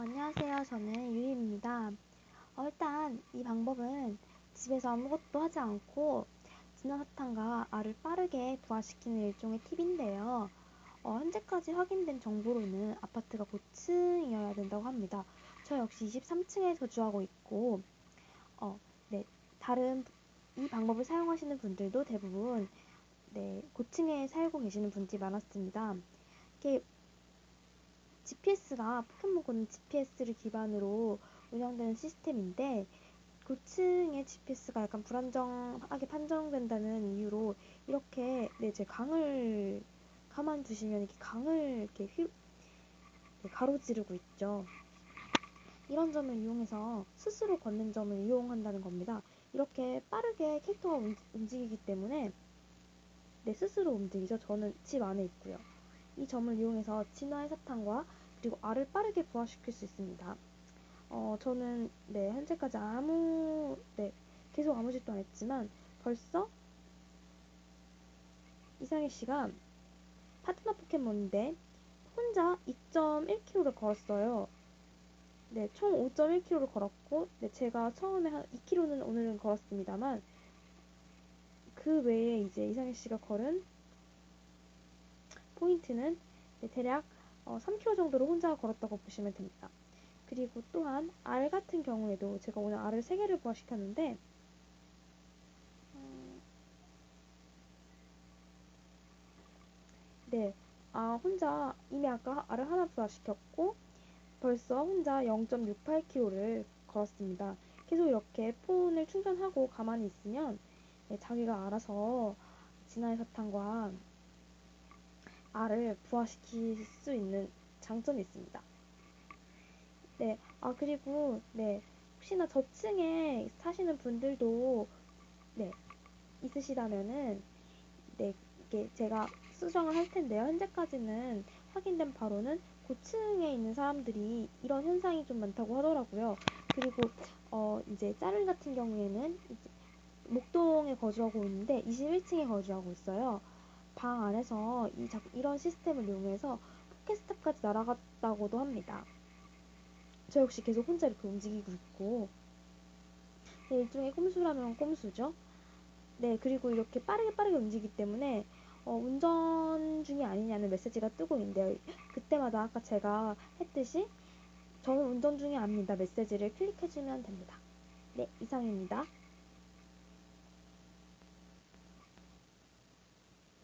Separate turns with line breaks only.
안녕하세요. 저는 유리입니다. 어, 일단 이 방법은 집에서 아무것도 하지 않고 진화사탕과 알을 빠르게 부화시키는 일종의 팁인데요. 어, 현재까지 확인된 정보로는 아파트가 고층이어야 된다고 합니다. 저 역시 23층에 거주하고 있고, 어, 네, 다른 이 방법을 사용하시는 분들도 대부분 네, 고층에 살고 계시는 분들이 많았습니다. 이게 GPS가 포켓몬고는 GPS를 기반으로 운영되는 시스템인데 고층의 GPS가 약간 불안정하게 판정된다는 이유로 이렇게 네, 제 강을 가만 두시면 이렇게 강을 이렇게 휘, 네, 가로지르고 있죠. 이런 점을 이용해서 스스로 걷는 점을 이용한다는 겁니다. 이렇게 빠르게 캐릭터가 움직이기 때문에 네, 스스로 움직이죠. 저는 집 안에 있고요. 이 점을 이용해서 진화의 사탕과 그리고 알을 빠르게 부화시킬 수 있습니다. 어, 저는 네, 현재까지 아무 네, 계속 아무 짓도 안 했지만 벌써 이상희 씨가 파트너 포켓몬인데 혼자 2.1km를 걸었어요. 네, 총 5.1km를 걸었고, 네, 제가 처음에 한 2km는 오늘은 걸었습니다만, 그 외에 이제 이상희 씨가 걸은 포인트는 네, 대략 어, 3km 정도를 혼자 걸었다고 보시면 됩니다. 그리고 또한 알 같은 경우에도 제가 오늘 알을 3개를 부화시켰는데 음, 네, 아 혼자 이미 아까 알을 하나 부화시켰고 벌써 혼자 0.68km를 걸었습니다. 계속 이렇게 폰을 충전하고 가만히 있으면 네, 자기가 알아서 진화의 사탕과 알을 부화시킬 수 있는 장점이 있습니다. 네, 아 그리고 네 혹시나 저층에 사시는 분들도 네 있으시다면은 네 이게 제가 수정을 할 텐데요. 현재까지는 확인된 바로는 고층에 있는 사람들이 이런 현상이 좀 많다고 하더라고요. 그리고 어 이제 짜른 같은 경우에는 목동에 거주하고 있는데 21층에 거주하고 있어요. 방 안에서 이, 이런 시스템을 이용해서 포켓스탑까지 날아갔다고도 합니다. 저 역시 계속 혼자 이렇게 움직이고 있고 네, 일종의 꼼수라면 꼼수죠. 네, 그리고 이렇게 빠르게 빠르게 움직이기 때문에 어, 운전 중이 아니냐는 메시지가 뜨고 있는데요. 그때마다 아까 제가 했듯이 저는 운전 중이 아닙니다. 메시지를 클릭해주면 됩니다. 네, 이상입니다.